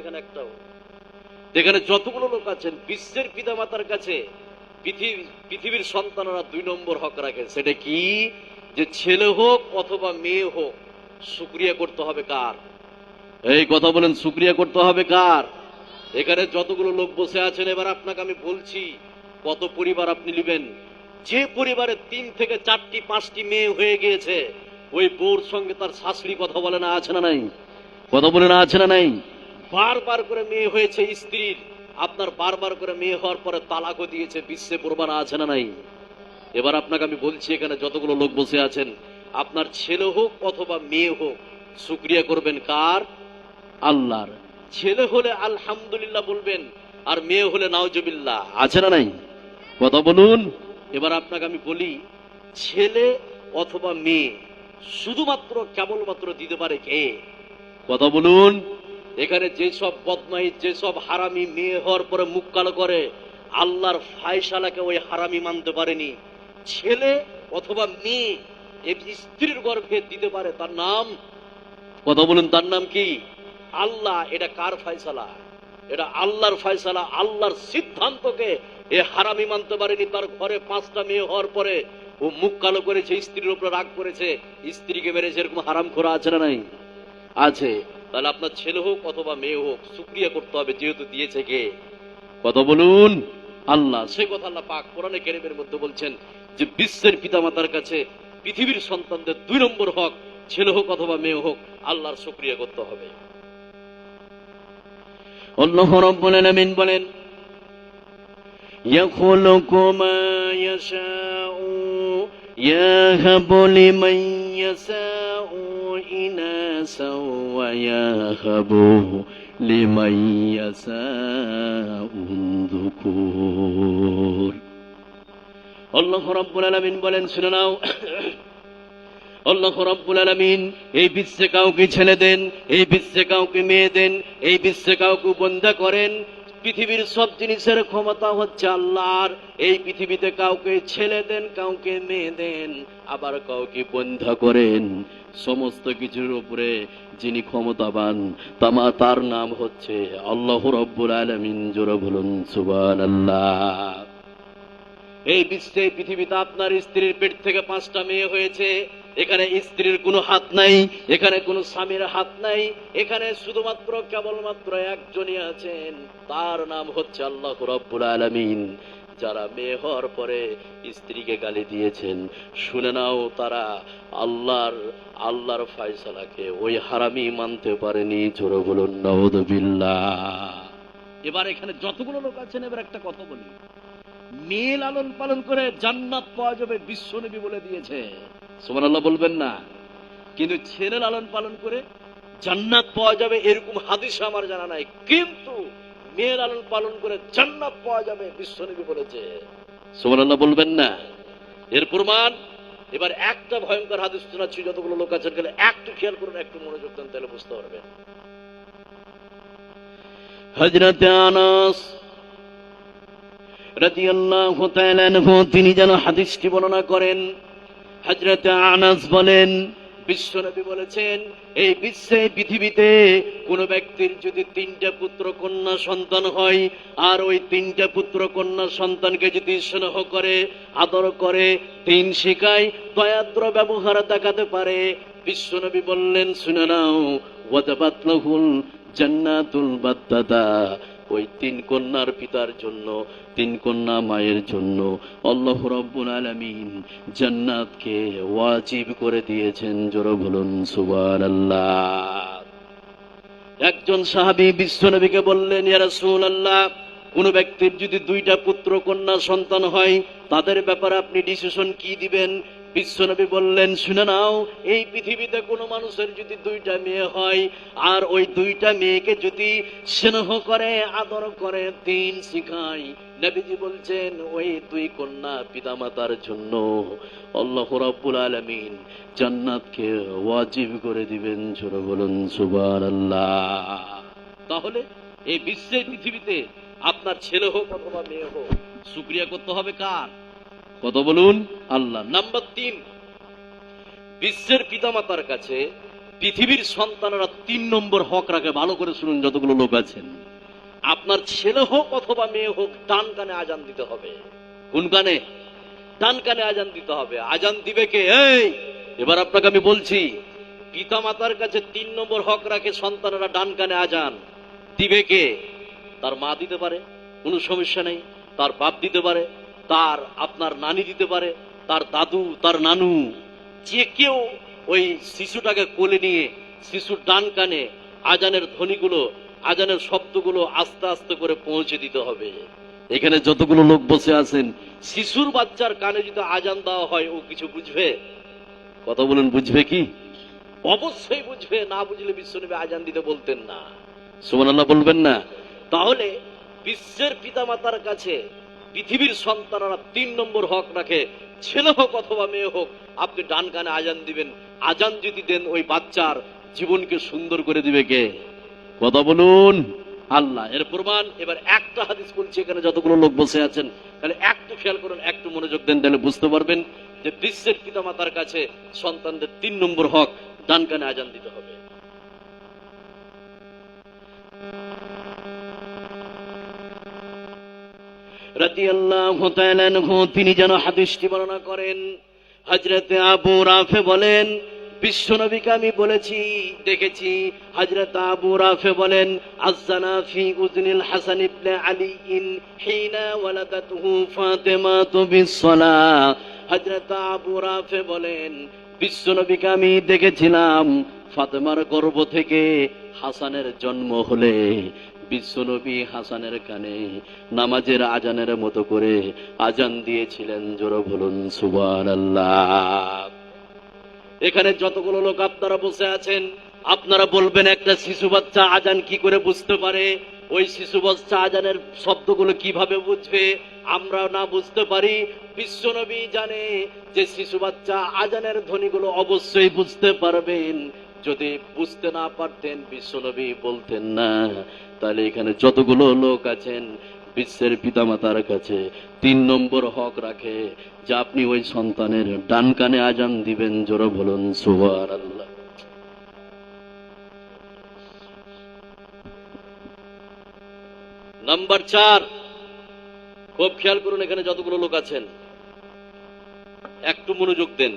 এখানে একটাও। এখানে যতগুলো লোক আছেন, বিশ্বের পিতামাতার কাছে পৃথিবীর সন্তানরা দুই নম্বর হক রাখে সেটা কি? যে ছেলে হোক অথবা মেয়ে হোক শুক্রিয়া করতে হবে কার? এই কথা বলেন শুক্রিয়া করতে হবে কার? এখানে যতগুলো লোক বসে আছেন, এবার আপনাকে আমি বলছি, কত পরিবার আপনি নেবেন? যে পরিবারে তিন থেকে চারটি, পাঁচটি মেয়ে হয়ে গিয়েছে, ওই বউর সঙ্গে তার শাশুড়ি কথা বলে না, আছে না নাই? কথা বলে না, আছে না নাই? বারবার করে মেয়ে হয়েছে স্ত্রীর আপনার বারবার করে মেয়ে হওয়ার পরে তালাকও দিয়েছে, বিশ্বে প্রমাণ আছে না নাই? এবার আপনাকে আমি বলছি এখানে যতগুলো লোক বসে আছেন, আপনার ছেলে হোক অথবা মেয়ে হোক, শুক্রিয়া করবেন কার? আল্লাহর। ছেলে হলে আলহামদুলিল্লাহ বলবেন, আর মেয়ে হলে নাওজবিল্লাহ, আছে না নাই? কথা বলুন। এবার আপনাকে আমি বলি, ছেলে অথবা মেয়ে শুধুমাত্র কেবলমাত্র দিতে পারে কে? কথা বলুন। এখানে যেসব বদমাই, যেসব হারামি মেয়ে হওয়ার পরে মুখ কালো করে, আল্লাহর ফায়সালাকে ওই হারামি মানতে পারেনি। ছেলে অথবা মেয়ে স্ত্রীর গর্ভে দিতে পারে, তার নাম, কথা বলুন, তার নাম কি? আল্লাহ, এটা কার ফয়সালা? এটা আল্লাহর ফয়সালা, আল্লাহর সিদ্ধান্তকে এ হারামি মানতে পারেনি, তার ঘরে পাঁচটা মেয়ে হওয়ার পরে ও মুখ কালো করেছে, স্ত্রীর উপরে রাগ করেছে, স্ত্রীকে মেরেছে, এরকম হারাম করা আছে না নাই? আছে। তাহলে আপনার ছেলে হোক অথবা মেয়ে হোক শুক্রিয়া করতে হবে যেহেতু দিয়েছে কে কথা বলুন আল্লাহ সে কথা আল্লাহ পাক কোরআনে কেরিমের মধ্যে বলছেন যে বিশ্বের পিতামাতার কাছে পৃথিবীর সন্তানদের দুই নম্বর হক ছেলে হোক অথবা মেয়ে হোক আল্লাহর শুক্রিয়া করতে হবে আল্লাহ রাব্বুল আলামিন বলেন يخلق ما يشاء يهب لمن يشاء إناثا ويهب لمن يشاء الذكور আল্লাহ রাব্বুল আলামিন বলেন শুনে নাও আল্লাহ রাব্বুল আলামিন এই বিশ্বে কাউকে ছেলে দেন এই বিশ্বে কাউকে মেয়ে দেন এই বিশ্বে কাউকে বন্ধা করেন পৃথিবীর সব জিনিসের ক্ষমতা হচ্ছে আল্লাহর এই পৃথিবীতে কাউকে ছেলে দেন কাউকে মেয়ে দেন আবার কাউকে বন্ধা করেন সমস্ত কিছুর উপরে যিনি ক্ষমতাবান, তামা তার নাম হচ্ছে আল্লাহ রব্বুল আলামিন। জোরে বলুন, সুবহানাল্লাহ। এই বিশ্বে পৃথিবীতে আপনার স্ত্রীর পেট থেকে পাঁচটা মেয়ে হয়েছে। এখানে স্ত্রীর কোনো হাত নাই, এখানে কোনো স্বামীর হাত নাই, এখানে শুধুমাত্র কেবলমাত্র একজনই আছেন। তার নাম হচ্ছে আল্লাহ রব্বুল আলামিন। যারা মেয়ে হওয়ার পরে স্ত্রীকে গালি দিয়েছেন, শুনে নাও তারা আল্লাহর আল্লাহর ফয়সালাকে ওই হারামি মানতে পারেনি। জোরে বলুন নবদবিল্লাহ এবার এখানে যতগুলো লোক আছেন, এবার একটা কথা বলি। মেয়ে লালন পালন করে জান্নাত পাওয়া যাবে, বিশ্ব বিশ্বনবী বলে দিয়েছে। আল্লাহ বলবেন না। কিন্তু ছেলে লালন পালন করে জান্নাত পাওয়া যাবে, এরকম হাদিস আমার জানা নাই। কিন্তু মেয়ে লালন পালন করে জান্নাত পাওয়া যাবে বিশ্বনবী বলেছে। সুবহানাল্লাহ বলবেন না। এর প্রমাণ এবার একটা ভয়ঙ্কর হাদিস শোনাচ্ছি যতগুলো লোক আছেন গেলে একটু খেয়াল করুন একটু মনোযোগ দেন তাহলে বুঝতে পারবেন। হজরত আনাস রাদিয়াল্লাহু তাআলা তিনি যেন হাদিসটি বর্ণনা করেন। হজরত আনাস বলেন বিশ্বনবী বলেছেন, এই বিশ্বে, পৃথিবীতে কোন ব্যক্তির যদি তিনটা পুত্র কন্যা সন্তান হয়, আর ওই তিনটা পুত্র কন্যা সন্তানকে যদি স্নেহ করে, আদর করে, তিন শিখায়, দয়াদ্র ব্যবহার দেখাতে পারে, বিশ্বনবী বললেন, শুনে নাও, ওয়াজাবাতলাহুল জান্নাতুল বাদ্দাদা। ওই তিন কন্যার পিতার জন্য, তিন কন্যা মায়ের জন্য আল্লাহ রাব্বুল আলামিন জান্নাতকে ওয়াজিব করে দিয়েছেন। জোরে বলুন, সুবহানাল্লাহ। একজন সাহাবী বিশ্বনবীকে বললেন, ইয়া রাসূলুল্লাহ, কোন ব্যক্তির যদি দুইটা পুত্র কন্যা সন্তান হয়, তাদের ব্যাপারে আপনি ডিসিশন কি দিবেন? বিশ্বনবী বললেন, শুনে নাও, এই পৃথিবীতে কোনো মানুষের যদি দুইটা মেয়ে হয়, আর ওই দুইটা মেয়েকে যদি স্নেহ করে, আদর করে, দিন শিখায়। নবীজি বলছেন, ওই দুই কন্যা পিতামাতার জন্য আল্লাহ রাব্বুল আলামিন জান্নাতকে ওয়াজিব করে দিবেন। জোরে বলুন, সুবহানাল্লাহ। তাহলে এই বিশ্বের পৃথিবীতে আপনার ছেলে হোক অথবা মেয়ে হোক শুক্রিয়া করতে হবে কার? কত বলুন? আল্লাহ নাম্বার তিন। বিশ্বের পিতামাতার কাছে পৃথিবীর সন্তানেরা তিন নম্বর হক রাখে, ভালো করে শুনুন যতগুলো লোক আছেন। আপনার ছেলে হোক অথবা মেয়ে হোক, ডান কানে আজান দিতে হবে। কোন কানে? ডান কানে আজান দিতে হবে। আজান দিবে কে? এই! এবার আপনাকে আমি বলছি পিতা মাতার কাছে তিন নম্বর হক রাখে সন্তানেরা ডান কানে আজান। দিবে কে? তার মা দিতে পারে, কোনো সমস্যা নেই। তার বাপ দিতে পারে তার আপনার নানি দিতে পারে, তার দাদু, তার নানু, যে কেউ ওই শিশুটাকে কোলে নিয়ে শিশুর ডান কানে আজানের ধ্বনিগুলো, আজানের শব্দগুলো আস্তে আস্তে করে পৌঁছে দিতে হবে। এখানে যতগুলো লোক বসে আছেন, শিশুর বাচ্চার কানে যদি আজান দেওয়া হয়, ও কিছু বুঝবে? কথা বলুন, বুঝবে কি? অবশ্যই বুঝবে, না বুঝলে বিশ্বনবী আজান দিতে বলতেন না। সুবহানাল্লাহ বলবেন না। তাহলে বিশ্বের পিতামাতার কাছে পৃথিবীর সন্তানরা তিন নম্বর হক রাখে। ছেলে হোক অথবা মেয়ে হোক, আপনি ডান কানে আজান দিবেন। আজান যদি দেন ওই বাচ্চার জীবনকে সুন্দর করে দিবে কে? কথা বলুন। আল্লাহ, এর প্রমাণ, এবার একটা হাদিস বলছি, এখানে যতগুলো লোক বসে আছেন, তাহলে একটু খেয়াল করুন, একটু মনোযোগ দেন, তাহলে বুঝতে পারবেন যে বিশ্বের পিতামাতার কাছে সন্তানদের তিন নম্বর হক, ডান কানে আজান দিতে হবে রাদিয়াল্লাহু তাআলা আনহু তিনি যেন হাদিসটি বর্ণনা করেন। হযরতে আবু রাফে বলেন বিশ্বনবীকে আমি বলেছি, দেখেছি। হযরত আবু রাফে বলেন আযানা ফি উযনিল হাসান ইবনে আলী ইন হিনা বিসসালাহ। হযরত আবু রাফে বলেন বিশ্বনবীকে আমি দেখেছিলাম, ফাতেমার গর্ভ থেকে হাসানের জন্ম হলে। বিশ্বনবী হাসানের কানে নামাজের আজানের মতো করে আজান দিয়েছিলেন, জোর বলুন সুবান এখানে যতগুলো লোক আপনারা বসে আছেন, আপনারা বলবেন একটা শিশু বাচ্চা আজান কি করে বুঝতে পারে? ওই শিশু বাচ্চা আজানের শব্দগুলো কীভাবে বুঝবে? আমরা না বুঝতে পারি। বিশ্বনবী জানে যে শিশু বাচ্চা আজানের ধ্বনিগুলো অবশ্যই বুঝতে পারবেন। যদি বুঝতে না পারতেন, বিশ্বনবী বলতেন, না, তাহলে এখানে যতগুলো লোক আছেন, বিশ্বের পিতামাতার কাছে তিন নম্বর হক রাখে, যে আপনি ওই সন্তানের ডান কানে আজান দিবেন, জোরে বলুন সুবার আল্লাহ নাম্বার চার, খুব খেয়াল করুন এখানে যতগুলো লোক আছেন। একটু মনোযোগ দেন।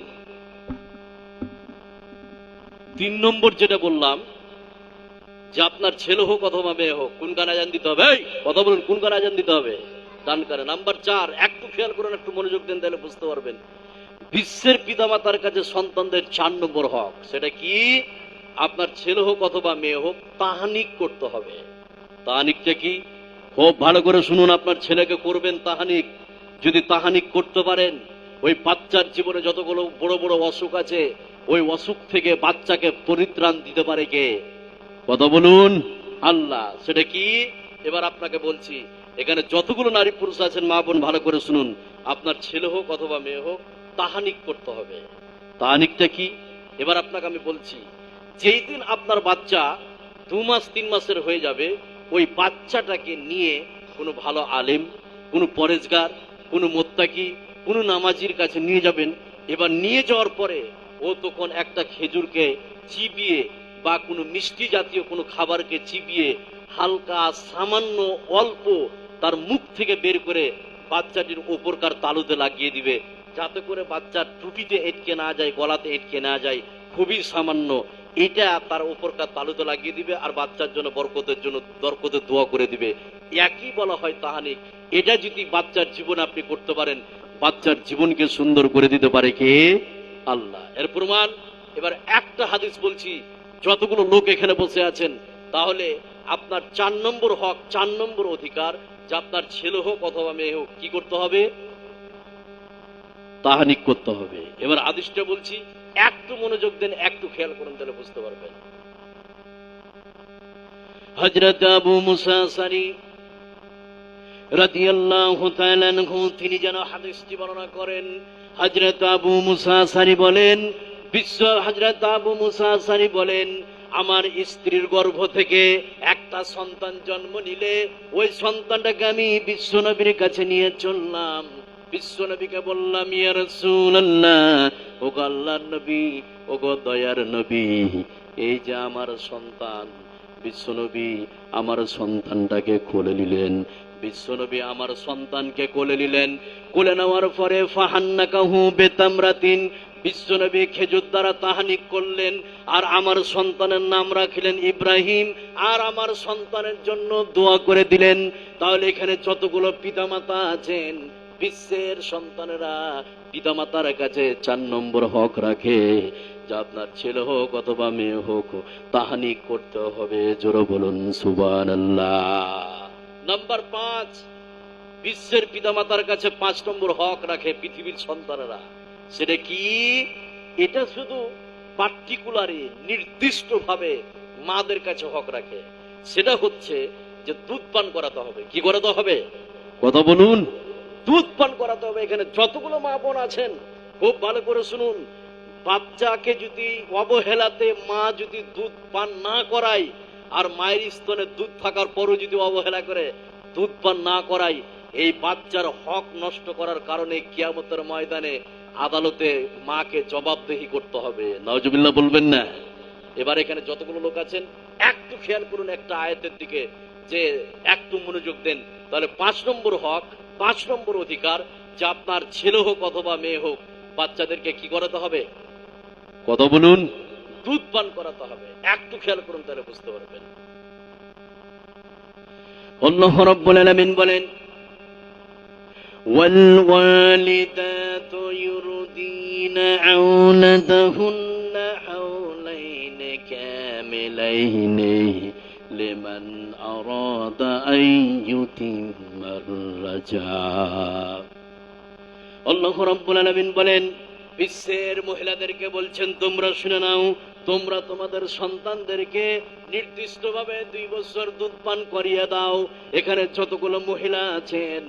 তিন নম্বর যেটা বললাম, যে আপনার ছেলে হোক অথবা মেয়ে হোক, কোন গান আজান দিতে হবে? কথা বলুন, কোন গান আজান দিতে হবে? ডান কানে নাম্বার চার, একটু খেয়াল করুন, একটু মনোযোগ দেন, তাহলে বুঝতে পারবেন। বিশ্বের পিতামাতার কাছে সন্তানদের চার নম্বর হক, সেটা কি? আপনার ছেলে হোক অথবা মেয়ে হোক, তাহানিক করতে হবে। তাহানিকটা কি? খুব ভালো করে শুনুন, আপনার ছেলেকে করবেন তাহানিক। যদি তাহানিক করতে পারেন, ওই বাচ্চার জীবনে যতগুলো বড় বড় অসুখ আছে ওই অসুখ থেকে বাচ্চাকে পরিত্রাণ দিতে পারে কে? কথা বলুন। আল্লাহ, সেটা কি? এবার আপনাকে বলছি, এখানে যতগুলো নারী পুরুষ আছেন, মা বোন, ভালো করে শুনুন। আপনার ছেলে হোক অথবা মেয়ে হোক, তাহানিক করতে হবে। তাহানিকটা কি? এবার আপনাকে আমি বলছি, যেই দিন আপনার বাচ্চা দু মাস, তিন মাসের হয়ে যাবে, ওই বাচ্চাটাকে নিয়ে কোনো ভালো আলেম, কোনো পরেজগার, কোনো মোত্তাকি, কোনো নামাজির কাছে নিয়ে যাবেন। এবার নিয়ে যাওয়ার পরে ও তখন একটা খেজুরকে চিবিয়ে বা কোনো মিষ্টি জাতীয় কোনো খাবারকে চিবিয়ে হালকা, সামান্য, অল্প তার মুখ থেকে বের করে বাচ্চাটির ওপরকার তালুতে লাগিয়ে দিবে। যাতে করে বাচ্চার টুটিতে এটকে না যায়, গলাতে এটকে না যায়, খুবই সামান্য। এটা তার ওপরকার তালুতে লাগিয়ে দিবে আর বাচ্চার জন্য বরকতের জন্য বরকতের দোয়া করে দিবে। একই বলা হয় তাহানিক। এটা যদি বাচ্চার জীবন আপনি করতে পারেন, বাচ্চার জীবনকে সুন্দর করে দিতে পারে কে? আল্লাহ। এর প্রমাণ, এবার একটা হাদিস বলছি, যতগুলো লোক এখানে বসে আছেন, তাহলে আপনার চার নম্বর হক, চার নম্বর অধিকার যে আপনার ছেলে হোক অথবা মেয়ে হোক, কি করতে হবে? তাহানিক করতে হবে। এবার আদিশটা বলছি, একটু মনোযোগ দেন, একটু খেয়াল করুন, তাহলে বুঝতে পারবেন। হযরত আবু মুসা সারি রাদিয়াল্লাহু তাআলা তিনি যেন হাদিসটি বর্ণনা করেন হযরত আবু মুসা সারি বলেন, বিশ্ব হযরত আবু মুসা সারি বলেন, আমার স্ত্রীর গর্ভ থেকে একটা সন্তান জন্ম নিলে ওই সন্তানটাকে আমি বিশ্বনবীর কাছে নিয়ে চললাম। বিশ্বনবীকে বললাম, ইয়া রাসূলুল্লাহ ও আল্লাহর নবী ও গো দয়ার নবী, এই যে আমার সন্তান বিশ্বনবী আমার সন্তানটাকে খুলে নিলেন। বিশ্বনবী আমার সন্তানকে কোলে নিলেন। কোলে নেওয়ার পরে ফাহান্না ফাহান্নাকাহু বেতামরাতিন বিশ্বনবী খেজুর দ্বারা তাহানিক করলেন আর আমার সন্তানের নাম রাখিলেন ইব্রাহিম আর আমার সন্তানের জন্য দোয়া করে দিলেন। তাহলে এখানে যতগুলো পিতামাতা আছেন, বিশ্বের সন্তানেরা পিতামাতার কাছে চার নম্বর হক রাখে। যা আপনার ছেলে হোক অথবা মেয়ে হোক তাহানি করতে হবে। জোরে বলুন সুবান নাম্বার পাঁচ, বিশ্বের পিতামাতার কাছে পাঁচ নম্বর হক রাখে পৃথিবীর সন্তানেরা। সেটা কি? এটা শুধু পার্টিকুলারি নির্দিষ্ট ভাবে মাদের কাছে হক রাখে। সেটা হচ্ছে যে দুধ পান করাতে হবে। কি করাতে হবে? কথা বলুন। দুধ পান করাতে হবে। এখানে যতগুলো মা বোন আছেন, খুব ভালো করে শুনুন। বাচ্চাকে যদি অবহেলাতে মা যদি দুধ পান না করায় আর মায়ের স্তনে দুধ থাকার পরও যদি অবহেলা করে, দুধ পান না করাই এই বাচ্চার হক নষ্ট করার কারণে কিয়ামতের ময়দানে আদালতে মাকে জবাবদেহি করতে হবে। নজবিল্লা বলবেন না? এবার এখানে যতগুলো লোক আছেন, একটু খেয়াল করুন একটা আয়াতের দিকে, যে একটু মনোযোগ দেন। তাহলে পাঁচ নম্বর হক, পাঁচ নম্বর অধিকার, যে আপনার ছেলে হোক অথবা মেয়ে হোক, বাচ্চাদেরকে কি করাতে হবে? কথা বলুন। দুধ পান করাতে হবে একটু খেয়াল করুন তাহলে বুঝতে পারবেন আল্লাহ রাব্বুল আলামিন বলেন والوالدات يرضين أولادهن حولين كاملين لمن أراد أن يتم الرجاء আল্লাহ রাব্বুল আলামিন বলেন বিশ্বের মহিলাদেরকে বলছেন তোমরা শুনে নাও তোমরা তোমাদের সন্তানদেরকে নির্দিষ্টভাবে দুই বছর দুধ পান করিয়ে দাও। এখানে যতগুলো মহিলা আছেন,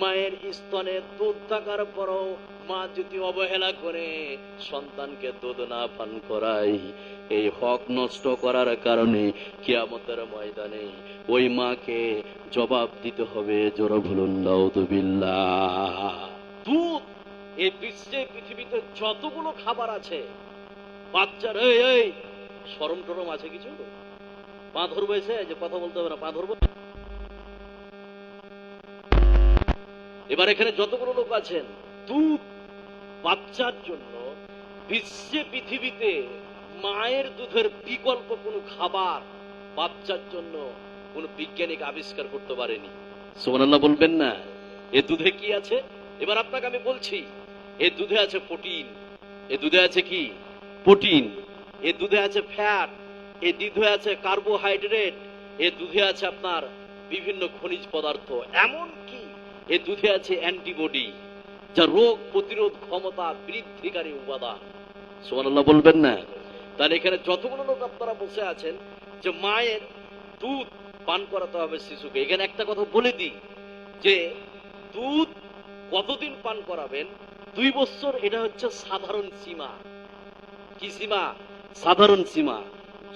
মায়ের স্তনে দুধ থাকার পরও মা যদি অবহেলা করে, সন্তানকে দুধ না পান করায় এই হক নষ্ট করার কারণে কিয়ামতের ময়দানে ওই মাকে জবাব দিতে হবে, জোর ভুলুন দুধ, এই বিশ্বে, পৃথিবীতে যতগুলো খাবার আছে বাচ্চার এই এই। সরম টরম আছে কিছু? পা ধরবো এসে যে কথা বলতে হবে না, পা ধরবো। এবার এখানে যতগুলো লোক আছেন বাচ্চার জন্য বিশ্বে পৃথিবীতে মায়ের দুধের বিকল্প কোনো খাবার বাচ্চার জন্য কোনো বিজ্ঞানিক আবিষ্কার করতে পারেনি। সুবহানাল্লাহ বলবেন না। এ দুধে কি আছে? এবার আপনাকে আমি বলছি, এ দুধে আছে প্রোটিন। এ দুধে আছে কি? প্রোটিন। এ দুধে আছে ফ্যাট, এ দুধে আছে কার্বোহাইড্রেট, এ দুধে আছে আপনার বিভিন্ন খনিজ পদার্থ এমন কি এ দুধে আছে অ্যান্টিবডি, যা রোগ প্রতিরোধ ক্ষমতা বৃদ্ধিকারী উপাদান। সুবহানাল্লাহ, বলবেন না? তাহলে এখানে যতগুলো লোক আপনারা বসে আছেন, যে মায়ের দুধ পান করাতে হবে শিশুকে। এখানে একটা কথা বলে দিই, যে দুধ কতদিন পান করাবেন? দুই বছর, এটা হচ্ছে সাধারণ সীমা। কি সীমা? সাধারণ সীমা।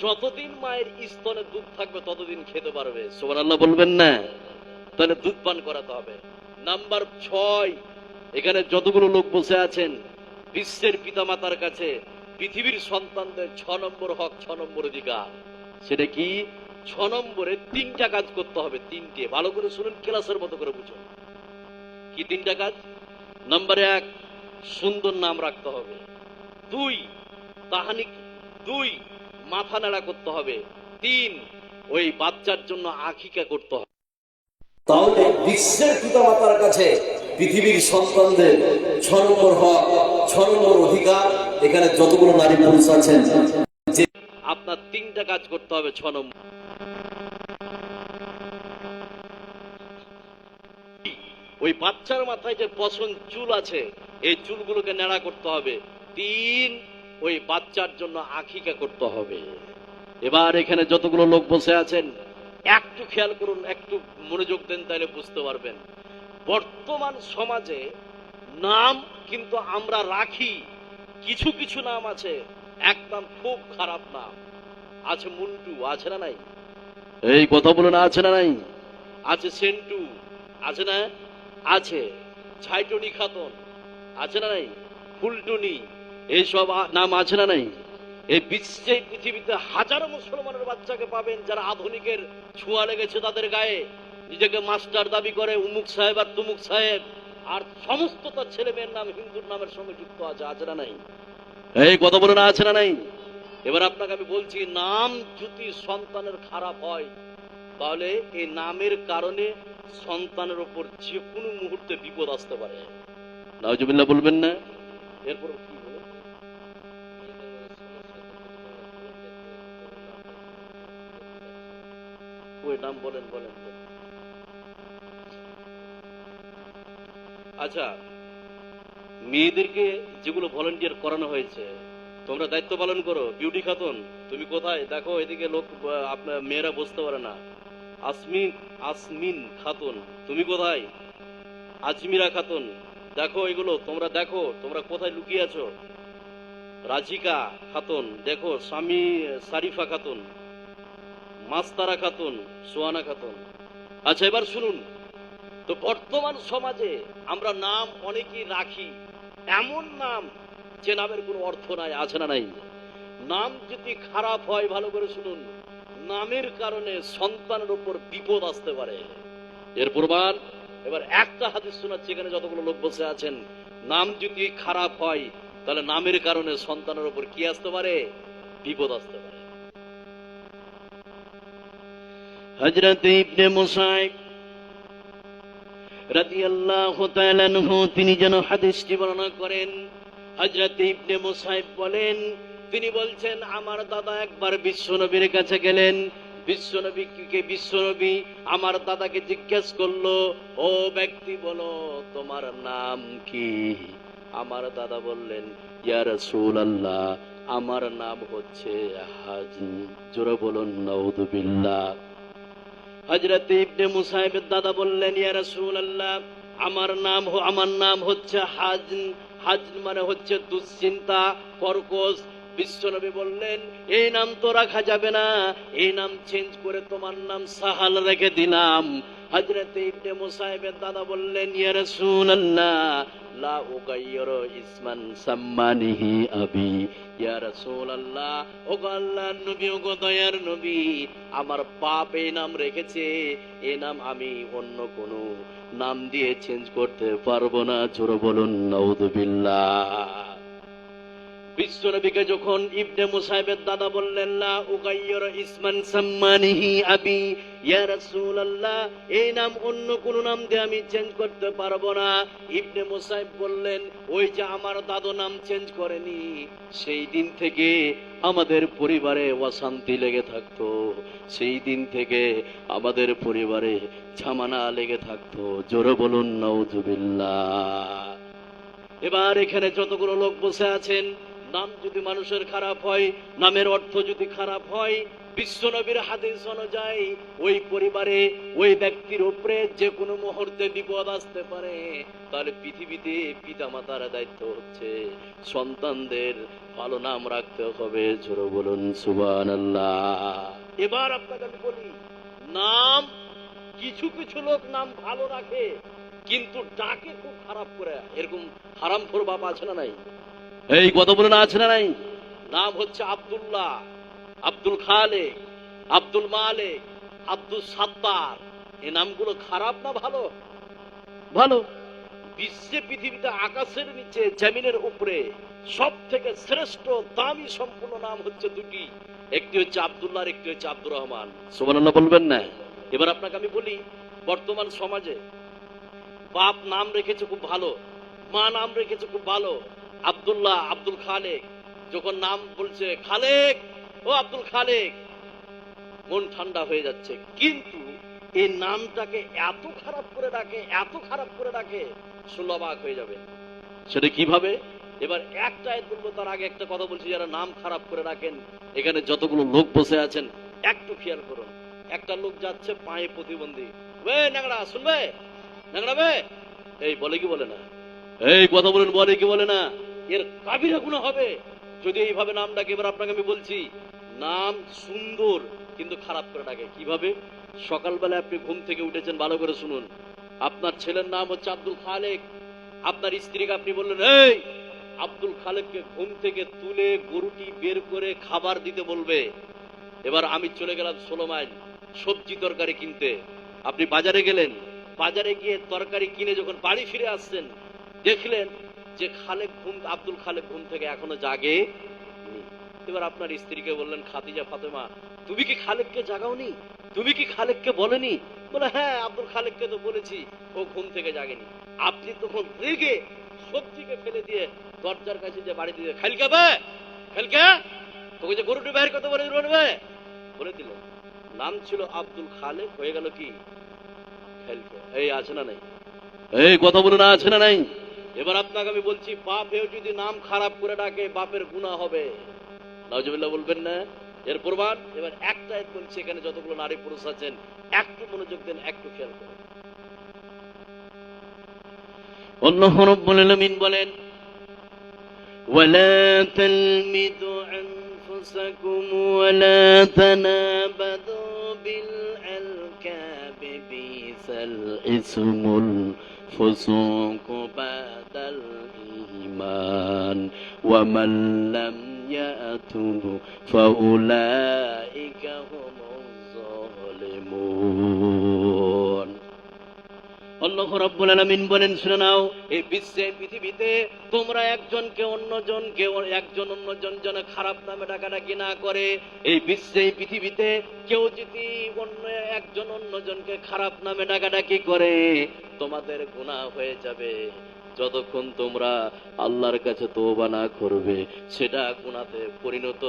যতদিন মায়ের স্তনে দুধ থাকবে, ততদিন খেতে পারবে। সুবহানাল্লাহ বলবেন না? তাহলে দুধ পান করাতে হবে। নাম্বার ছয়, এখানে যতগুলো লোক বসে আছেন, বিশ্বের পিতামাতার কাছে, পৃথিবীর সন্তানদের ছ নম্বর হক, ছ নম্বর অধিকার। সেটা কি? ছ নম্বরে তিনটা কাজ করতে হবে, তিনটে। ভালো করে শুনুন, ক্লাসের মতো করে বুঝুন। কি তিনটা কাজ? নাম্বার এক, সুন্দর নাম রাখতে হবে। দুই তাহানি দুই মাথা নাড়া করতে হবে। তিন ওই বাচ্চার জন্য আখিকা করতে হবে। তাহলে বিশ্বের পিতামাতার কাছে পৃথিবীর সন্তানদের ছ নম্বর হক ছ নম্বর অধিকার এখানে যতগুলো নারী পুরুষ আছেন যে আপনার তিনটা কাজ করতে হবে ছ নম্বর। ওই বাচ্চার মাথায় যে পছন চুল আছে এই চুলগুলোকে নেড়া করতে হবে। তিন ওই বাচ্চার জন্য আখিকা করতে হবে। এবার এখানে যতগুলো লোক বসে আছেন, একটু খেয়াল করুন, একটু মনোযোগ দেন তাহলে বুঝতে পারবেন। বর্তমান সমাজে নাম কিন্তু আমরা রাখি, কিছু কিছু নাম আছে একদম খুব খারাপ নাম। আছে মুন্টু, আছে না নাই? এই কথা বলে না আছে না নাই? আছে সেন্টু, আছে না? আছে। ছাইটনি খাতন, আছে না নাই? ফুলটুনি এইসব নাম আছে না নাই? এই বিশ্বে, পৃথিবীতে হাজারো মুসলমানের বাচ্চাকে পাবেন যারা আধুনিকের ছোঁয়া লেগেছে তাদের গায়ে। নিজেকে মাস্টার দাবি করে উমুক সাহেব আর তুমুক সাহেব। আর সমস্ত তার ছেলে মেয়ের নাম হিন্দুর নামের সঙ্গে যুক্ত আছে আছে না নাই? এই কথা বলে না, আছে না নাই? এবার আপনাকে আমি বলছি, নাম যদি সন্তানের খারাপ হয়, তাহলে এই নামের কারণে সন্তানের উপর যে কোনো মুহূর্তে বিপদ আসতে পারে। নাওজুবিল্লাহ বলবেন না? এরপর কি বলে ওই নাম বলেন বলেন। আচ্ছা মেয়েদেরকে যেগুলো ভলেন্টিয়ার করানো হয়েছে, তোমরা দায়িত্ব পালন করো। বিউটি খাতুন, তুমি কোথায়? দেখো, এদিকে লোক আপনার মেয়েরা বুঝতে পারে না। আসমিন আসমিন খাতুন, তুমি কোথায়? আজমিরা খাতুন, দেখো এগুলো, তোমরা দেখো, তোমরা কোথায় লুকিয়ে আছো? রাজিকা খাতুন, দেখো, স্বামী, সারিফা খাতুন। মাস্তারা খাতুন, সোয়ানা খাতুন। আচ্ছা এবার শুনুন। তো বর্তমান সমাজে আমরা নাম অনেকেই রাখি। এমন নাম যে নামের কোনো অর্থ নাই, আছে না নাই? নাম যদি খারাপ হয়, ভালো করে শুনুন। নামের কারণে সন্তানের উপর বিপদ আসতে পারে। এর প্রমাণ, এবার একটা হাদিস শোনাচ্ছি, এখানে যতগুলো লোক বসে আছেন। নাম যদি খারাপ হয়, তাহলে নামের কারণে সন্তানের উপর কি আসতে পারে? বিপদ আসতে পারে। হজরত ইবনে মুসাইব রাদিয়াল্লাহু তাআলা আনহু, তিনি যেন হাদিসটি বর্ণনা করেন। হজরত ইবনে মুসাইব বলেন, তিনি বলছেন, আমার দাদা একবার বিশ্বনবীর কাছে গেলেন। বিশ্বনবীকে বিশ্বনবী? আমার দাদাকে জিজ্ঞেস করল, ও ব্যক্তি বলো, তোমার নাম কি? আমার দাদা বললেন, ইয়া রাসূলুল্লাহ, আমার নাম হচ্ছে হাজি। জোরে বলুন নাউযুবিল্লাহ হজরত ইবনে মুসাইবের দাদা বললেন, ইয়া রাসূলুল্লাহ, আমার নাম আমার নাম হচ্ছে হাজন হাজন মানে হচ্ছে দুশ্চিন্তা, কর্কশ। বিশ্বনবী বললেন, এই নাম তো রাখা যাবে না, এই নাম চেঞ্জ করে তোমার নাম সাহাল রেখে দিলাম। হজরত ইবনে মুসাইবের দাদা বললেন, ইয়া রাসূলুল্লাহ লা উগাইয়র ইসমান সাম্মানিহি আবি। ইয়া রাসূলুল্লাহ ও আল্লাহর নবী ও দয়ার নবী, আমার পাপ এই নাম রেখেছে, এ নাম আমি অন্য কোনো নাম দিয়ে চেঞ্জ করতে পারব না। জোর বলুন নাউযুবিল্লাহ বিশ্বনবীকে যখন ইবনে মুসাইবের দাদা বললেন, লা উগাইয়িরু ইসমান সাম্মানিহি আবি, ইয়া রাসূলুল্লাহ, এই নাম অন্য কোন নাম দিয়ে আমি চেঞ্জ করতে পারব না। ইবনে মুসাইব বললেন, ওই যে আমার দাদু নাম চেঞ্জ করেনি, সেই দিন থেকে আমাদের পরিবারে অশান্তি লেগে থাকতো। সেই দিন থেকে আমাদের পরিবারে ঝামানা লেগে থাকতো। জোরে বলুন নাউযুবিল্লাহ এবার এখানে যতগুলো লোক বসে আছেন নাম যদি মানুষের খারাপ হয়, নামের অর্থ যদি খারাপ হয়, বিশ্বনবীর হাদিস অনুযায়ী ওই পরিবারে ওই ব্যক্তির উপরে যে কোনো মুহূর্তে বিপদ আসতে পারে। তাহলে পৃথিবীতে পিতা মাতার দায়িত্ব হচ্ছে সন্তানদের ভালো নাম রাখতে হবে। জোরে বলুন সুবান এবার আপনাকে আমি বলি, নাম, কিছু কিছু লোক নাম ভালো রাখে, কিন্তু ডাকে খুব খারাপ করে। এরকম হারাম খোর বাপ আছে না নাই? এই কত বলে না আছে না নাই? নাম হচ্ছে আব্দুল্লাহ, আব্দুল খালেক, আব্দুল মালেক, আব্দুল সাত্তার এই নামগুলো খারাপ না ভালো? ভালো। বিশ্বে পৃথিবীতে আকাশের নিচে, জমিনের উপরে সব থেকে শ্রেষ্ঠ, দামি, সম্পূর্ণ নাম হচ্ছে দুটি। একটি হচ্ছে আবদুল্লাহ একটি হচ্ছে আব্দুর রহমান। সুবহানাল্লাহ বলবেন না? এবার আপনাকে আমি বলি, বর্তমান সমাজে বাপ নাম রেখেছে খুব ভালো, মা নাম রেখেছে খুব ভালো আব্দুল্লাহ আব্দুল খালেক। যখন নাম বলছে, খালেক, ও আব্দুল খালেক, মন ঠান্ডা হয়ে যাচ্ছে। কিন্তু এই নামটাকে এত খারাপ করে রাখে, এত খারাপ করে রাখে সুলভাগ হয়ে যাবে। সেটা কীভাবে? এবার একটা আয়াত বলব, তার আগে একটা কথা বলছি, যারা নাম খারাপ করে রাখেন, এখানে যতগুলো লোক বসে আছেন, একটু খেয়াল করুন। একটা লোক যাচ্ছে পায়ে প্রতিবন্ধী। বে ন্যাংরা শুনবে? ন্যাংরা বে? এই বলে কি বলে না? এই কথা বলেন, বলে কি বলে না? এর কাবিরা গুণ হবে। যদি এইভাবে নাম ডাকে, এবার আপনাকে আমি বলছি, নাম সুন্দর, কিন্তু খারাপ করে ডাকে। কীভাবে? সকালবেলা আপনি ঘুম থেকে উঠেছেন, ভালো করে শুনুন। আপনার ছেলের নাম হচ্ছে আব্দুল খালেক। আপনার স্ত্রীকে আপনি বললেন, এই, আব্দুল খালেককে ঘুম থেকে তুলে গরুটি বের করে খাবার দিতে বলবে। এবার আমি চলে গেলাম ষোলো মাইল, সবজি তরকারি কিনতে। আপনি বাজারে গেলেন। বাজারে গিয়ে তরকারি কিনে যখন বাড়ি ফিরে আসছেন, দেখলেন যে খালেক ঘুম, আব্দুল খালেক ঘুম থেকে এখনও জাগে এবার আপনার স্ত্রীকে বললেন, খাদিজা, ফাতেমা, তুমি কি খালেককে জাগাওনি? তুমি কি খালেককে বলেনি? বলে হ্যাঁ আব্দুল খালেককে তো বলেছি, ও ঘুম থেকে জাগেনি। আপনি তখন রেগে সবজিকে ফেলে দিয়ে দরজার কাছে যে বাড়ি দিয়ে খাইলকে বে? খাইলকে তোকে যে গরুটি বাইর করতে বলে বলবে বলে দিলেন নাম ছিল আব্দুল খালেক, হয়ে গেল কি? খাইলকে এই, আছে না নাই? এই, কথা বলে না, আছে না নাই? এবার আপনাকে আমি বলছি বাপ হেও যদি নাম খারাপ করে ডাকে বাপের গুণা হবে নাউজুবিল্লাহ বলবেন না এর প্রমাণ এবার একটা আয়াত বলছি এখানে যতগুলো নারী পুরুষ আছেন একটু মনোযোগ দেন একটু খেয়াল করুন আল্লাহ রাব্বুল আলামিন বলেন ولا تلمزوا أنفسكم ولا تنابذوا بالألقاب بئس الاسم الفسوق بعد ومن لم يأتب فأولئك هم الظالمون আল্লাহ রাব্বুল আলামিন বলেন শুনে নাও এই বিশ্বে পৃথিবীতে তোমরা একজনকে অন্যজনকে একজন অন্যজন যেন খারাপ নামে ডাকাডাকি না করে এই বিশ্বে এই পৃথিবীতে কেউ যদি অন্য একজন অন্যজনকে খারাপ নামে ডাকাডাকি করে তোমাদের গুনাহ হয়ে যাবে যতক্ষণ তোমরা আল্লাহর কাছে তোবা না করবে সেটা গুণাতে পরিণত